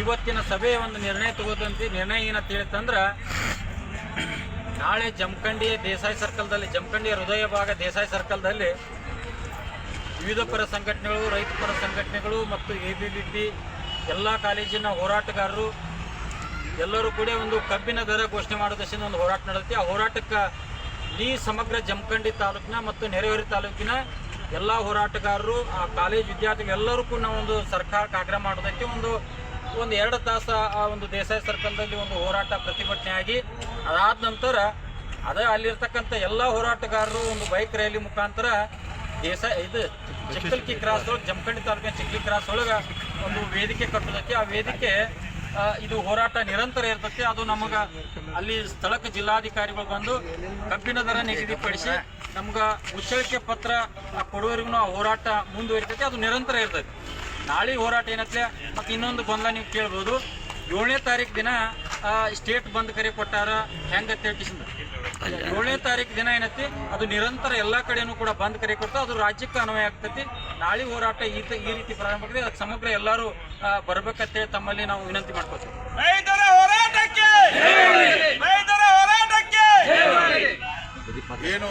ಇವತ್ತಿನ ಸಭೆಯ ಒಂದು ನಿರ್ಣಯ ತಗೋದಂತೆ ನಿರ್ಣಯ ಏನಂತ ಹೇಳಿತಂದ್ರೆ, ನಾಳೆ ಜಮಖಂಡಿ ದೇಸಾಯಿ ಸರ್ಕಲ್ದಲ್ಲಿ, ಜಮಖಂಡಿಯ ಹೃದಯ ಭಾಗ ದೇಸಾಯಿ ಸರ್ಕಲ್ದಲ್ಲಿ ವಿವಿಧ ಪರ ಸಂಘಟನೆಗಳು, ರೈತ ಪರ ಸಂಘಟನೆಗಳು ಮತ್ತು ಎ ಬಿ ಬಿ ಪಿ ಎಲ್ಲ ಕಾಲೇಜಿನ ಹೋರಾಟಗಾರರು ಎಲ್ಲರೂ ಕೂಡ ಒಂದು ಕಬ್ಬಿನ ದರ ಘೋಷಣೆ ಮಾಡೋದಕ್ಕೆ ಒಂದು ಹೋರಾಟ ನಡೆಯುತ್ತೆ. ಆ ಹೋರಾಟಕ್ಕೆ ಈ ಸಮಗ್ರ ಜಮಖಂಡಿ ತಾಲೂಕಿನ ಮತ್ತು ನೆರೆಹೊರೆ ತಾಲೂಕಿನ ಎಲ್ಲ ಹೋರಾಟಗಾರರು, ಆ ಕಾಲೇಜ್ ವಿದ್ಯಾರ್ಥಿಗಳು ಎಲ್ಲರೂ ಕೂಡ ಒಂದು ಸರ್ಕಾರಕ್ಕೆ ಆಗ್ರಹ ಮಾಡೋದಕ್ಕೆ ಒಂದು ಒಂದು ಎರಡು ತಾಸು ಆ ಒಂದು ದೇಸಾಯಿ ಸರ್ಕಲ್ದಲ್ಲಿ ಒಂದು ಹೋರಾಟ ಪ್ರತಿಭಟನೆ ಆಗಿ ಅದಾದ ನಂತರ ಅದೇ ಅಲ್ಲಿರ್ತಕ್ಕಂಥ ಎಲ್ಲ ಹೋರಾಟಗಾರರು ಒಂದು ಬೈಕ್ ರ್ಯಾಲಿ ಮುಖಾಂತರ ದೇಸಾಯಿ ಇದು ಚಿಕ್ಕಲ್ಕಿ ಕ್ರಾಸ್ ಒಳಗೆ ಜಮಖಂಡಿ ತಾಲೂಕಿನ ಚಿಕ್ಕಲಿ ಕ್ರಾಸ್ ಒಳಗೆ ಒಂದು ವೇದಿಕೆ ಕಟ್ಟೋದಕ್ಕೆ, ಆ ವೇದಿಕೆ ಇದು ಹೋರಾಟ ನಿರಂತರ ಇರ್ತೈತಿ ಅದು ನಮಗ ಅಲ್ಲಿ ಸ್ಥಳಕ್ಕೆ ಜಿಲ್ಲಾಧಿಕಾರಿಗಳು ಬಂದು ಕಬ್ಬಿನ ದರ ನಿಗದಿಪಡಿಸಿ ನಮ್ಗೆ ಉಚ್ಚಳಿಕೆ ಪತ್ರ ಕೊಡುವವರೆಗೂ ಆ ಹೋರಾಟ ಮುಂದುವರಿತೈತಿ ಅದು ನಿರಂತರ ಇರ್ತೈತಿ ನಾಳೆ ಹೋರಾಟ ಏನತ್ತೆ ಮತ್ತೆ ಇನ್ನೊಂದು ಗೊಂದಲ ನೀವು ಕೇಳ್ಬೋದು. ಏಳನೇ ತಾರೀಕು ದಿನ ಸ್ಟೇಟ್ ಬಂದ್ ಕರೆ ಕೊಟ್ಟಾರ ಹೆಂಗತ್ತೆ ಹೇಳ್ಕಿಸಿಂದ ಏಳನೇ ತಾರೀಕು ದಿನ ಏನೈತಿ ಅದು ನಿರಂತರ ಎಲ್ಲ ಕಡೆನೂ ಕೂಡ ಬಂದ್ ಕರೆ ಕೊಡ್ತಾ ಅದು ರಾಜ್ಯಕ್ಕೆ ಅನ್ವಯ ಆಗ್ತೈತಿ. ನಾಳೆ ಹೋರಾಟ ಈ ಈ ರೀತಿ ಪ್ರಾರಂಭ ಆಗಿದೆ ಅದಕ್ಕೆ ಸಮಗ್ರ ಎಲ್ಲರೂ ಬರ್ಬೇಕಂತೇಳಿ ತಮ್ಮಲ್ಲಿ ನಾವು ವಿನಂತಿ ಮಾಡ್ಕೋತೀವಿ. ಏನು